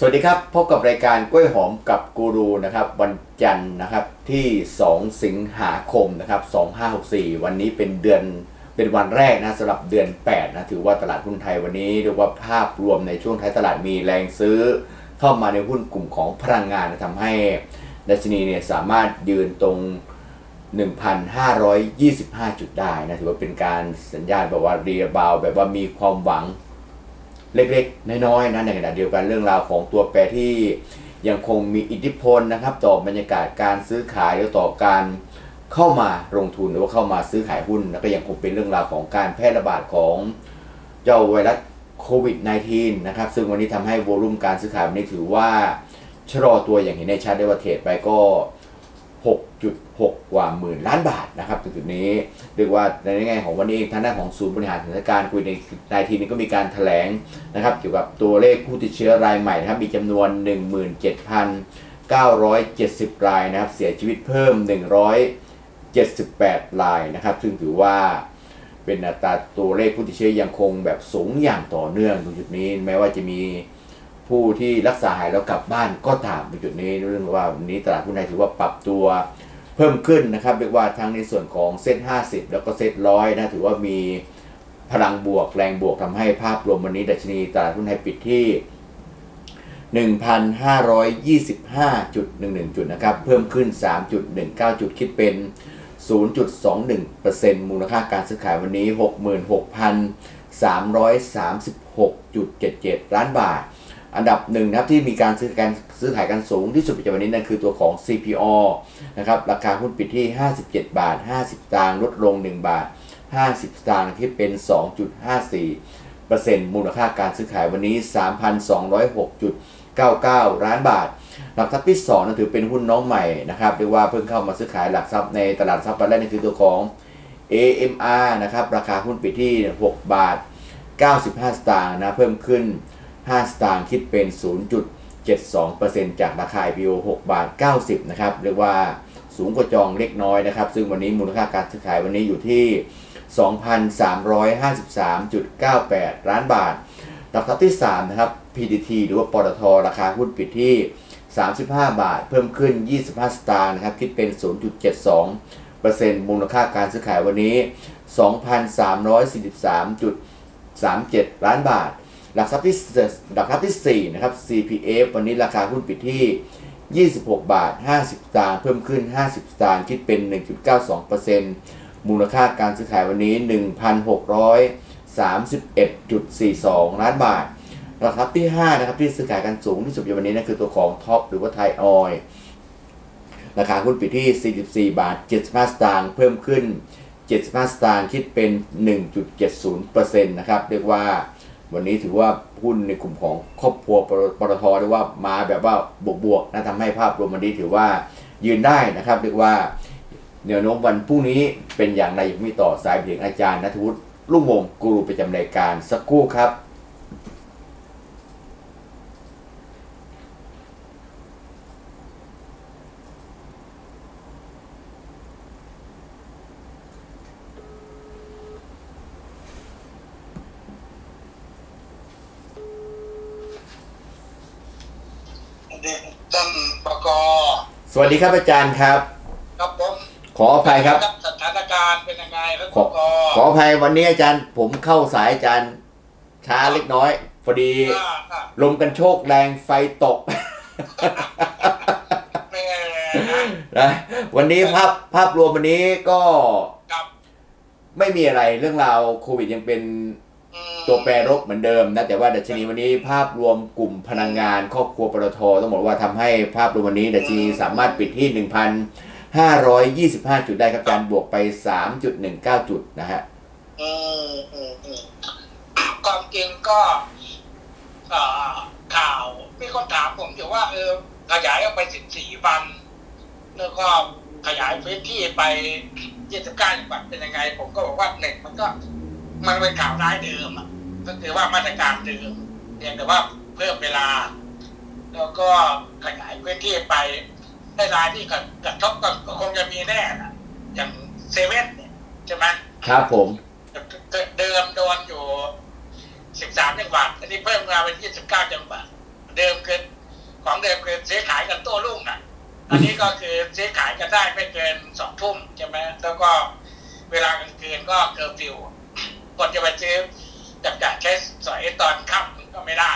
สวัสดีครับ พบกับรายการกล้วยหอมกับกูรูนะครับ วันจันทร์นะครับที่ 2 สิงหาคมนะครับ2564 วันนี้เป็นเดือนเป็นวันแรกนะสำหรับเดือน 8 นะ ถือว่าตลาดหุ้นไทยวันนี้เรียกว่าภาพรวมในช่วงท้ายตลาดมีแรงซื้อ เข้ามาในหุ้นกลุ่มของพลังงานนะทำให้ดัชนีเนี่ยสามารถยืนตรง 1,525 จุดได้นะถือว่าเป็นการสัญญาณแบบว่าเรียบาวแบบว่ามีความหวัง เล็กๆ น้อยๆนะในขณะเดียวกันเรื่องราวของตัวแปรที่ยังคงมีอิทธิพลนะครับ ต่อบรรยากาศการซื้อขายหรือต่อการเข้ามาลงทุนหรือว่าเข้ามาซื้อขายหุ้นแล้วก็ยังคงเป็นเรื่องราวของการแพร่ระบาดของเจ้าไวรัสโควิด -19 นะครับ ซึ่งวันนี้ทำให้โวลุ่มการซื้อขายวันนี้ถือว่าชะลอตัวอย่างเห็นได้ชัดได้ว่าเทรดไปก็ 6 กว่าหมื่นล้านบาทนะครับถึงจุดนี้เรียกว่าในแง่ของวันนี้เองทางด้านของศูนย์บริหารสถานการณ์ควิดในทีนี้ก็มีการแถลงนะครับเกี่ยวกับตัวเลขผู้ติดเชื้อรายใหม่นะครับมีจำนวน 17,970 รายนะครับเสียชีวิตเพิ่ม 178 รายนะครับ ซึ่งถือว่าเป็นอัตราตัวเลขผู้ติดเชื้อยังคงแบบสูงอย่างต่อเนื่องตรงจุดนี้แม้ว่าจะมีผู้ที่รักษาหายแล้วกลับบ้านก็ตามในจุดนี้เรื่องว่าวันนี้ตลาดหุ้นไทยถือว่าปรับตัว เพิ่มขึ้นนะครับเรียกว่าทั้งในส่วนของเซ็ต50 แล้วก็เซ็ตร้อยนะถือว่ามีพลังบวกแรงบวกทำให้ภาพรวมวันนี้ดัชนีตลาดหุ้นไทยปิดที่ 1,525.11 จุดนะครับ เพิ่มขึ้น 3.19 จุดคิดเป็น 0.21%มูลค่าการซื้อขายวันนี้ 66,336.77 ล้านบาท อันดับหนึ่งนะครับที่มีการซื้อการ ซื้อขายกันสูงที่สุดประจำวันนี้นั่นคือตัวของ CPO นะครับราคาหุ้นปิดที่ 57 บาท 50สตางลดลง 1 บาท 50 สตางค์ที่เป็น 2.54เปอร์เซ็นต์มูลค่าการซื้อขายวันนี้ 3,206.99 ล้านบาท หลักทรัพย์ที่2นั่นถือเป็นหุ้นน้องใหม่นะครับเรียกว่าเพิ่งเข้ามาซื้อขายหลักทรัพย์ในตลาดทรัพย์วันแรกนั่นคือตัวของ AMR นะครับราคาหุ้นปิดที่ 6 บาท 95 สตางค์นะเพิ่มขึ้น 5 สตางค์คิดเป็น 72%จากราคา IPO 6บาท90 นะครับ เรียกว่าสูงกว่าจองเล็กน้อยนะครับ ซึ่งวันนี้มูลค่าการซื้อขายวันนี้อยู่ที่ 2,353.98 ล้านบาทลักทรัพย์ที่ 3 นะครับ PTT หรือว่าปตท ราคาหุ้นปิดที่ 35 บาท เพิ่มขึ้น 25 สตางค์นะครับ คิดเป็น 0.72%มูลค่าการซื้อขายวันนี้ 2,343.37 ล้านบาท หลักทรัพย์ที่หลักทรัพย์ที่4นะครับ CPF วันนี้ราคาหุ้นปิดที่ 26 บาท 50สตางค์เพิ่มขึ้น 50สตางค์คิดเป็น 1.92%มูลค่าการซื้อขายวันนี้ 1,631.42 ล้านบาทหลักทรัพย์ที่ 5 นะครับที่ซื้อขายกันสูงที่สุดในวันนี้นั่นคือตัวของท็อปหรือว่าไทยออยล์ราคาหุ้นปิดที่ 44 บาท 75 สตางค์เพิ่มขึ้น 75 สตางค์คิดเป็น 1.70%นะครับเรียกว่า วันนี้ถือว่าหุ้นในกลุ่มของครอบครัวปตทเรียกว่ามาแบบว่าบวกๆนะทำให้ภาพรวมวันนี้ถือว่ายืนได้นะครับเรียกว่าแนวโน้มวันพรุ่งนี้เป็นอย่างไรอยู่มีต่อสายเพียงอาจารย์นัทวุฒิลุ่งวงกูรูประจำรายการสักครู่ครับ ท่านปกสวัสดีครับอาจารย์ครับ ครับผมขออภัยครับ สถานการณ์เป็นยังไงครับขปอกขออภัยวันนี้อาจารย์ผมเข้าสายอาจารย์ช้าเล็กน้อยพอดีอ่าอ่าลมกันโชกแรงไฟตกไม่ไงนะนะวันนี้ภาพภาพรวมวันนี้ก็กับ ไม่มีอะไรเรื่องราวโควิดยังเป็นอืม ตัวแปรรบเหมือนเดิมนะแต่ว่าดัชนีวันนี้ภาพรวมกลุ่มพลังงาน ครอบครัวปตทต้องบอกว่าทำให้ภาพรวมวันนี้ดัชนีสามารถปิดที่ 1,525 จุดได้ครับอารบวกไป 3.19 จุดนะฮะความจริงก็ข่าวมีคนถามผมอยู่ว่าเออขยายออกไปสิบสี่วัน แล้วก็ขยายพื้นที่ไปยี่สิบเก้าจังหวัดเป็นยังไง ผมก็บอกว่าหนึ่งมันก็ มันเป็นข่าวร้ายเดิมอะก็คือว่ามาตรการเดิมเพียงแต่ว่าเพิ่มเวลา แล้วก็ขยายพื้นที่ไปให้รายที่กระกระทบก็ก็คงจะมีแน่นะอย่างเซเว่นเนี่ยใช่ไหมครับผมเดิมโดนอยู่สิบสามจังหวัดอันนี้เพิ่มมาเป็นยี่สิบเก้าจังหวัดเดิมคือของเดิมคือซื้อขายกันโต้รุ่งอะ อันนี้ก็คือซื้อขายกันได้ไม่เกินสองทุ่มใช่ไหมแล้วก็เวลากลางคืนก็เคอร์ฟิว คนจะไปซื้อจับจ่ายใช้สอยตอนค่ำก็ไม่ได้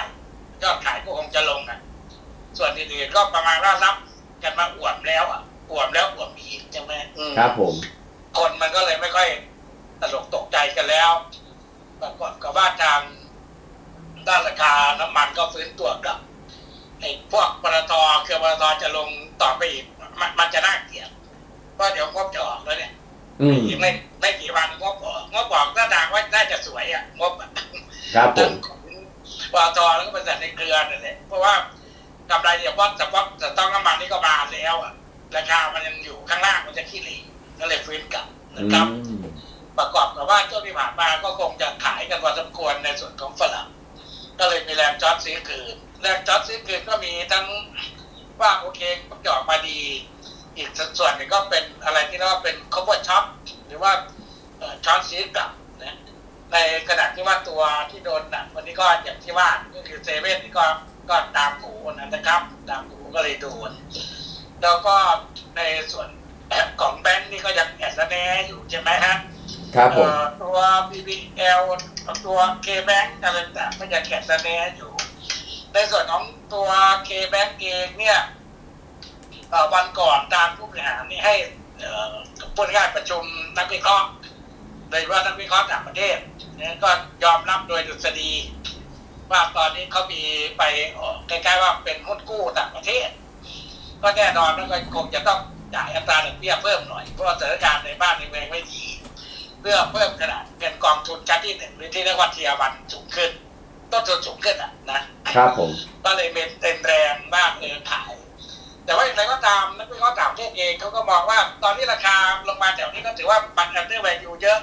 ยอดขายก็คงจะลงอะ ส่วนอื่นๆก็ประมาณว่ารับกันมาอวมแล้วอะอวมแล้วอวมอีกใช่ไหมอืมครับผม คนมันก็เลยไม่ค่อยตลกตกใจกันแล้วปรากฏกับว่าทางด้านราคาน้ำมันก็ฟื้นตัวกลับไอ้พวกปตทเครือปตทจะลงต่อไปอีกมันมันจะน่าเกลียดเพราะเดี๋ยวงบจะออกแล้วเนี่ยอืมอีก ไม่ไม่กี่วันงบออกงบออกถ้าทางว่าน่าจะสวยอะงบอะครับผทั้มงของปตทแล้วก็บริษัทในเครือนั่นแหละเพราะว่ากำไรเฉพาะเฉพาะแต่ต้องน้ำมันนี่ก็บานแล้วอะราคามันยังอยู่ข้างล่างมันจะขี้หลีก็เลยฟื้นกลับอืนะครับมประกอบกับว่าช่วงที่ผ่านมาก็คงจะขายกันพอสมควรในส่วนของฝรั่งก็เลยมีแรงจอดซื้อคืนแรงจอดซื้อคืนก็มีทั้งว่าโอเคมันจะออกมาดี อีกส่วนหนึ่งก็เป็นอะไรที่เรียกว่าเป็นคอมเบอร์ช็อปหรือว่าช็อตซื้อกลับนะในขณะที่ว่าตัวที่โดนหนักวันนี้ก็อย่างที่ว่าก็คือเซเว่นนี่ก็ก็ตามหูนะครับ ตามหูก็เลยโดนแล้วก็ในส่วนของแบงค์นี่ก็ยังแอดแน่อยู่ใช่ไหมฮะครับผมเอ่อตัว BBL ตัว K-Bank อะไรต่างๆก็ยังแข็งแน่อยู่ ในส่วนของตัว K-Bank เองเนี่ยเอ่อ วันก่อนตามผู้บริหารนี่ให้เอ่อผู้ง่ายประชุมนักวิเคราะห์โดยเฉพานักวิเคราะห์ต่างประเทศเนี่ยก็ยอมรับโดยดุษฎีว่าตอนนี้เขามีไปใกล้ๆว่าเป็นหุ้นกู้ต่างประเทศ ก็แน่นอนมันก็คงจะต้องจ่ายอัตราดอกเบี้ยเพิ่มหน่อยเพราะสถานการณ์ในบ้านในเมืองไม่ดีเพื่อเพิ่มขนาดเงินกองทุนชั้นที่หนึ่งหรือที่เรียกว่าเทียร์วันสูงขึ้นต้นทุนสูงขึ้นอะนะครับผมก็เลยเป็นแรงมากเออขาย แต่ว่าอย่างไรก็ตามนักวิเคราะห์ต่างประเทศเองเขาก็มองว่าตอนนี้ราคาลงมาแถวนี้ก็ถือว่าบันอันเดอร์แวลูเยอะ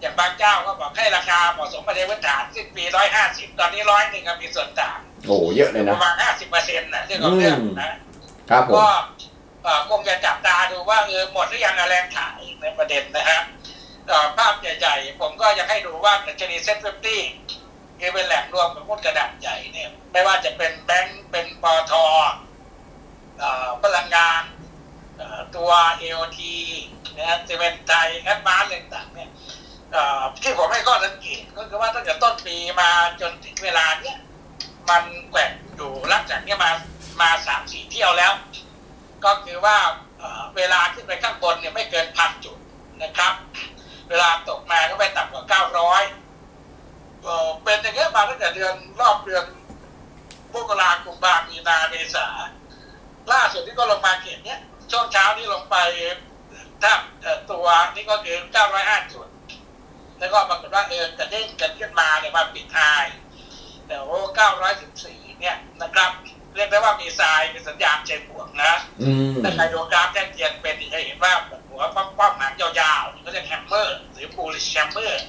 อย่างบางเจ้าก็บอกให้ราคาเหมาะสมกับในพื้นฐานสิ้นปีร้อยห้าสิบตอนนี้ร้อยหนึ่งมีส่วนต่างโอ้เยอะเลยปนะระมาณห้าสิบเปอร์เซ็นต์นะเรื่องของเรื่องนะครับผมก็เอ่อคงจะจับตาดูว่าเออหมดหรือยังอะแรงขายในประเด็นนะฮะเอ่อภาพใหญ่ๆ ผมก็ยังให้ดูว่าดัชนีเซ็ตฟิฟตี้คือเป็นแหล่งรวมของหุ้นกระดาษใหญ่เนี่ยไม่ว่าจะเป็นแบงก์เป็นปอทเอ่อ พลังงานเอ่อตัว AOT นะฮะซีเมนต์ไทยแอดวานซ์อะไรต่างๆเนี่ยที่ผมให้ข้อสังเกตก็คือว่าตั้งแต่ต้นปีมาจนถึงเวลาเนี้ยมันแกว่งอยู่ลักจากเนี้ยมามาสามสี่เที่ยวแล้ว ก็คือว่าเวลาขึ้นไปข้างบนเนี่ยไม่เกินพันจุดนะครับ เวลาตกมาก็ไม่ต่ำกว่าเก้าร้อยเป็นอย่างเงี้ยมาตั้งแต่เดือนรอบเดือนมกราคมพามีนาเมษา ล่าสุดที่ก็ลงมาเขตเนี้ยช่วงเช้านี่ลงไปถ้าเอ่อตัวนี่ก็คือเก้าร้อยห้าจุด แล้วก็ปรากฏว่าเออกระเด้งกันขึ้นมาเนี่ยมาปิดท้าย แต่โอ้เก้าร้อยสิบสี่เนี่ยนะครับ เรียกได้ว่ามีทรายเป็นสัญญาณเชิงบวกนะอืมถ้าใครดูกราฟแท่งเทียนเป็นจะเห็นว่าหัวป้อมๆหางยาวๆก็เรียกแฮมเมอร์หรือบูลิชแฮมเมอร์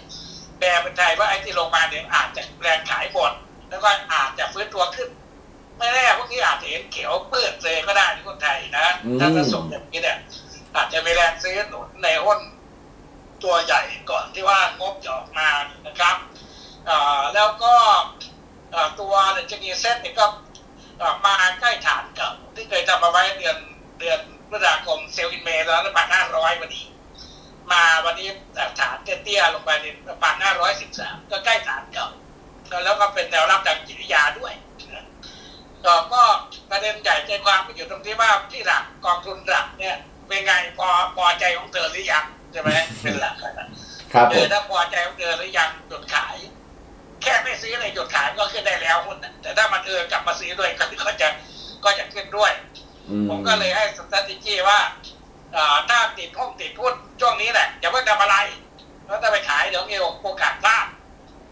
แปลเป็นไทยว่าไอ้ที่ลงมาเนี่ยอาจจะแรงขายหมดแล้วก็อาจจะฟื้นตัวขึ้น ไม่แน่พวกนี้อาจจะเห็นเขียวเปื้อนเลยก็ได้ที่คนไทยนะถ้าจะส่งอย่างนี้เนี่ยอาจจะมีแรงซื้อหนุนในหุ้นตัวใหญ่ก่อนที่ว่างบจะออกมานะครับอ่าแล้วก็อ่าตัวเดชนีเซ็ตเนี่ยก็อ่ามาใกล้ฐานเก่าที่เคยทำมาไว้เดือนเดือนพฤษภาคมเซลล์อินเมย์แล้วประมาณห้าร้อยวันนี้มาวันนี้ฐานเตี้ยๆลงไปเนี่ยประมาณห้าร้อยสิบสามก็ใกล้ฐานเก่าแล้วก็เป็นแนวรับทางจิตวิทยาด้วย นะก็ก็ประเด็นใหญ่ใจความก็อยู่ตรงที่ว่าที่หลักกองทุนหลักเนี่ย เป็นไงพอพอใจของเธอหรือยังใช่ไหมเป็นหลักอะนะครับเอผอมถ้าพอใจของเธอหรือยังหยุดขาย แค่ไม่ซื้อในหยุดขายก็ขึ้นได้แล้วหุ้นน่ะแต่ถ้ามันเออกลับมาซื้อด้วยก็ก็จะก็จะขึ้นด้วยอืมผมก็เลยให้สต r a t e g y ว่าเอ่อถ้าติดห้องติดหุ้นช่วงนี้แหละอย่าเพิ่งทำอะไรแล้วถ้าไปขายเดี๋ยวมีโอกาสพลาด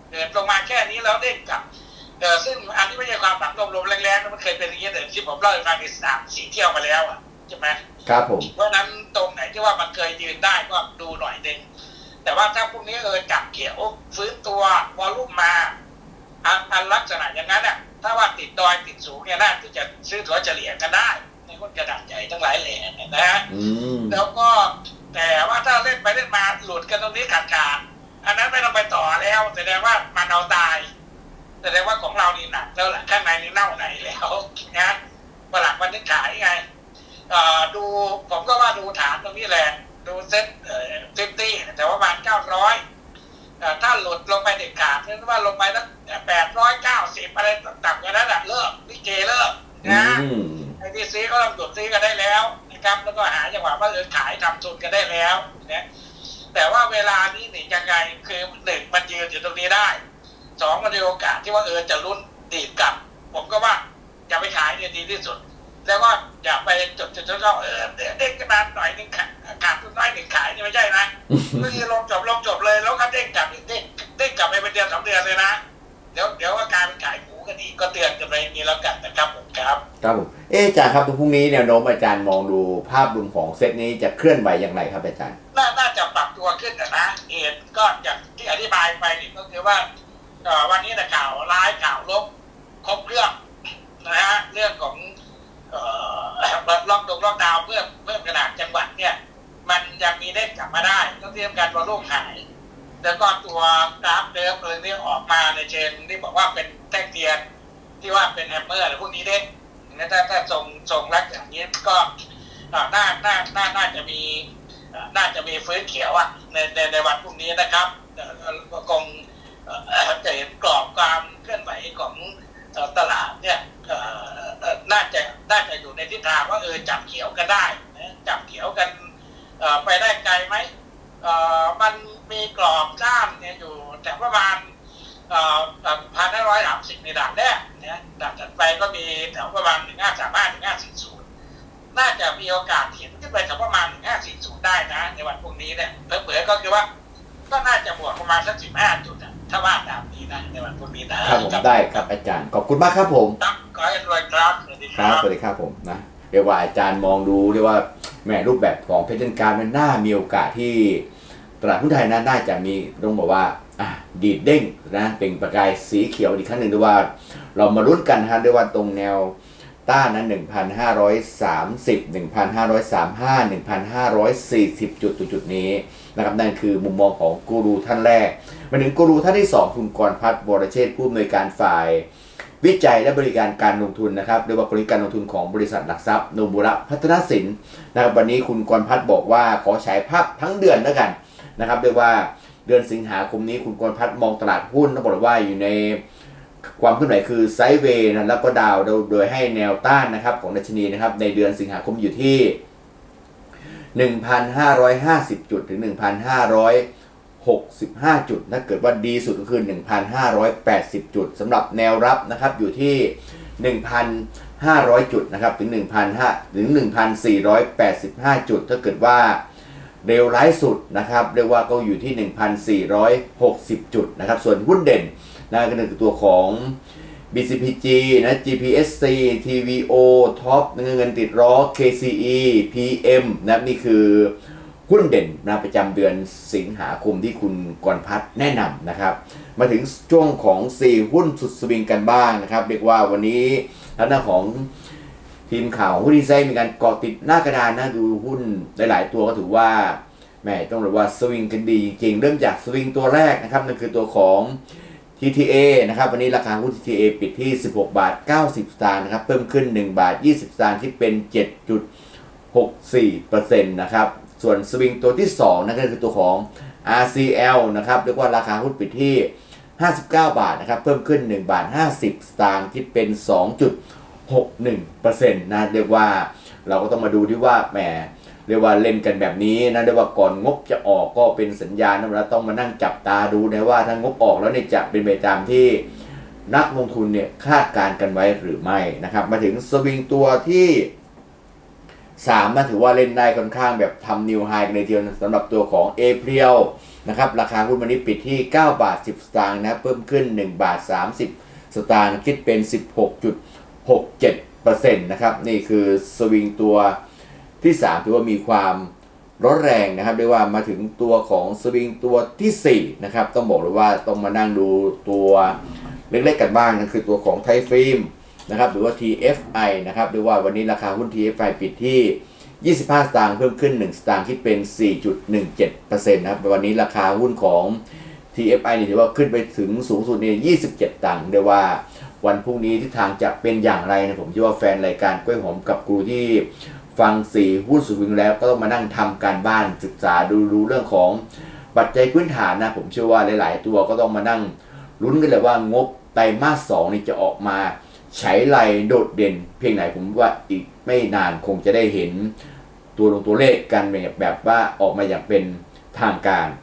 เกิดลงมาแค่นี้แล้วเด้งกลับ เออซึ่งอันนี้ไม่ใช่ความหลังลมๆแรงๆนะมันเคยเป็นอย่างนี้แต่ที่ผมเล่าให้ฟังในสามสี่เที่ยวมาแล้วอะใช่ไหมครับผมเพราะฉะนั้นตรงไหนที่ว่ามันเคยยืนได้ก็ดูหน่อยหนึ่งแต่ว่าถ้าพวกนี้เออจับเขียวฟื้นตัววอลลุ่มมาอันอันลักษณะอย่างนั้นอะถ้าว่าติดดอยติดสูงเนี่ยน่าที่จะซื้อถัวเฉลี่ยกันได้ ในหุ้นกระดาษใหญ่ทั้งหลายแหล่เนี่ยนะฮะอืมแล้วก็แต่ว่าถ้าเล่นไปเล่นมาหลุดกันตรงนี้ขาดขาดอันนั้นไม่ต้องไปต่อแล้วแสดงว่ามันเอาตาย แสดงว่าของเรานี่หนักแล้วแหละข้างในนี่เน่าไหนแล้วนะฝรั่งมันนึกขายไงเอ่อดูผมก็ว่าดูฐานตรงนี้แหละดูเซ็ตเอ่อฟิฟตี้แต่ว่าประมาณเก้าร้อยถ้าหลุดลงไปเด็ดขาดนึกว่าลงไปตั้งแปดร้อยเก้าสิบอะไรต่ำกว่านั้นอะเลิกลิเกเลิกอืนะมไอ้ที่ซื้อก็ต้องหยุดซื้อกันได้แล้วนะครับ แล้วก็หาจังหวะว่าเออขายทำทุนกันได้แล้วนะแต่ว่าเวลานี้นี่ยังไงคือหนึ่งมันยืนอยู่ตรงนี้ได้ สองมันมีโอกาสที่ว่าเออจะลุ้นดีดกลับ ผมก็ว่าอย่าไปขายเนี่ยดีที่สุด แล้วก็อย่าไปจดจดจดเออเด้งกันมาหน่อยหนึงขาขาดทุนน้อยหนึ่งขายนี่ไม่ใช่นะก็คือลงจบลงจบเลยแล้วก็เด้งกลับอีกเด้งเด้งกลับไปเป็นเดือนสองเดือนเลยนะเดี๋ยวเดี๋ยวว่าการขายหมูกันอีกก็เตือนกันไปอย่างนี้แล้วกันนะครับผมครับครับผมเอะอาจารย์ครับตรงพรุ่งนี้แนวโน้มอาจารย์มองดูภาพรวมของเซตนี้จะเคลื่อนไหวอย่างไรครับอาจารย์น่าน่าจะปรับตัวขึ้นนะนะเหตุก็อย่างที่อธิบายไปนี่ก็คือว่าเอ่อ วันนี้นะข่าวร้ายข่าวลบครบเรื่องนะฮะเรื่องของเอ่อล็อกดงล็อกดาวเพิ่มเพิ่มขนาดจังหวัดเนี่ย มันยังมีเด้งกลับมาได้ต้องเตรียมการว่าลูกหาย แล้วก็ตัวกราฟเดิมเลยนี่ออกมาในเชนที่บอกว่าเป็นแท่งเทียนที่ว่าเป็นแฮมเมอร์อะไรพวกนี้เด้นะถ้าถ้าทรงทรงลักอย่างนี้ก็น่าน่าน่าน่าจะมีน่าจะมีฟื้นเขียวอะในในในวันพรุ่งนี้นะครับเอ่อเอ่อคง เอ่อจะเห็นกรอบความเคลื่อนไหวของตลาดเนี่ยน่าจะน่าจะอยู่ในทิศทางว่าเออจับเขียวกันได้จับเขียวกันไปได้ไกลไหมมันมีกรอบด้านเนี่ยอยู่แต่ประมาณพันห้าร้อยสามสิบในด่านแรกนะด่านถัดไปก็มีแถวประมาณหนึ่งห้าสามห้าถึงห้าสี่ศูนย์น่าจะมีโอกาสเห็นขึ้นไปสักประมาณ540ได้นะ ในวันพรุ่งนี้เนี่ยเผื่อๆก็คือว่า ก็น่าจะบวกประมาณสัก15จุดอะ ถ้าว่าตามนี้นะในวันพรุ่งนี้นะครับผมได้ครับอาจารย์ ขอบคุณมากครับผมครับขอให้รวยครับสวัสดีคครัรับบสวัสดีครับผมนะเรียกว่าอาจารย์มองดูเรียกว่าแหมรูปแบบของเพชรการมันน่ามีโอกาสที่ตลาดหุ้นไทยนั้นน่าจะมีต้องบอกว่าอะดีดเด้งนะเป็นประกายสีเขียวอีกครั้งหนึ่งด้วยว่า เรามาลุ้นกันนะฮะด้วยว่าตรงแนวต้านนั้น 1,530 1,535 1,540 จุดจุดๆนี้ นะครับนั่นคือมุมมองของกูรูท่านแรกมาถึงกูรูท่านที่ 2 คุณกรพัฒน์วรเชษผู้อำนวยการฝ่าย วิจัยและบริการการลงทุนนะครับเรียกว่ากลยุทธ์การลงทุนของบริษัทหลักทรัพย์โนบุระพัฒนสินนะครับวันนี้คุณกรพัฒน์บอกว่าขอฉายภาพทั้งเดือนแล้วกันนะครับเรียกว่าเดือนสิงหาคมนี้คุณกรพัฒน์มองตลาดหุ้นต้องบอกว่าอยู่ในความเคลื่อนไหวคือไซด์เวย์นะแล้วก็ดาวโดยให้แนวต้านนะครับของดัชนีนะครับในเดือนสิงหาคมอยู่ที่ 1,550 จุดถึง 1,565 จุดถ้าเกิดว่าดีสุดก็คือ 1,580 จุดสำหรับแนวรับนะครับอยู่ที่ 1,500 จุดนะครับถึง 1,500ถึง 1,485 จุด ถ้าเกิดว่าเร็วร้ายสุดนะครับเรียกว่าก็อยู่ที่ 1,460 จุดนะครับส่วนหุ้นเด่นนะก็คือตัวของ BCPG นะ GPSC TVO Top เงินติดล้อ KCE PM นะครับนี่คือหุ้นเด่นนะประจำเดือนสิงหาคมที่คุณกรพัฒแนะนำนะครับ มาถึงช่วงของ 4 หุ้นสุดสวิงกันบ้างนะครับเรียกว่าวันนี้ทางด้านของทีมข่าวหุ้นดีไซน์มีการเกาะติดหน้ากระดานนะดูหุ้นหลายๆ ตัวก็ถือว่าแม่ต้องเรียกว่าสวิงกันดีจริงเริ่มจากสวิงตัวแรกนะครับนั่นคือตัวของ TTA นะครับวันนี้ราคาหุ้น TTA ปิดที่ 16 บาท 90 สตางค์นะครับเพิ่มขึ้น 1 บาท 20 สตางค์ที่เป็น 7.64%นะครับส่วนสวิงตัวที่2นั่นก็คือตัวของ RCL นะครับเรียกว่าราคาหุ้นปิดที่ 59 บาทนะครับเพิ่มขึ้น 1 บาท 50 สตางค์ที่เป็น 2.61%นะเรียกว่าเราก็ต้องมาดูที่ว่าแหม เรียกว่าเล่นกันแบบนี้นะเรียกว่าก่อนงบจะออกก็เป็นสัญญาณนะเราต้องมานั่งจับตาดูนะว่าถ้างบออกแล้วเนี่ยจะเป็นไปตามที่นักลงทุนเนี่ยคาดการกันไว้หรือไม่นะครับ มาถึงสวิงตัวที่3นะถือว่าเล่นได้ค่อนข้างแบบทำนิวไฮกันเลยทีเดียวสำหรับตัวของเอเ i รียลนะครับราคาหุ้นวันนี้ปิดที่ 9 บาท 10 สตางค์นะเพิ่มขึ้น 1 บาท 30 สตางค์คิดเป็น 16.67%นะครับนี่คือสวิงตัว ที่3ถือว่ามีความร้อนแรงนะครับเรียกว่ามาถึงตัวของสวิงตัวทีสี่4นะครับต้องบอกเลยว่าต้องมานั่งดูตัวเล็กๆกันบ้างนั่นคือตัวของไทฟิล์มนะครับหรือว่า TFI นะครับเรียกว่าวันนี้ราคาหุ้น TFI ปิดที่ 25 สตางค์เพิ่มขึ้น 1 สตางค์คิดเป็น 4.17%นะครับวันนี้ราคาหุ้นของ TFI นี่ถือว่าขึ้นไปถึงสูงสุดเนี่ย27 ตังค์เรียกว่าวันพรุ่งนี้ทิศทางจะเป็นอย่างไรนะผมเชื่อว่าแฟนรายการกล้วยหอมกับครูที่ ฟังสีหุ้นสุดวิงแล้วก็ต้องมานั่งทำการบ้านศึกษาดูรู้เรื่องของปัจจัยพื้นฐานนะ ผมเชื่อว่าหลาย ๆ ตัวก็ต้องมานั่งลุ้นกันเลยว่างบไตรมาสสองนี่จะออกมาใช้ไรโดดเด่น เพียงไหนผมว่าอีกไม่นานคงจะได้เห็นตัวลงตัวเลขกันแบบแบบว่าออกมาอย่างเป็นทางการ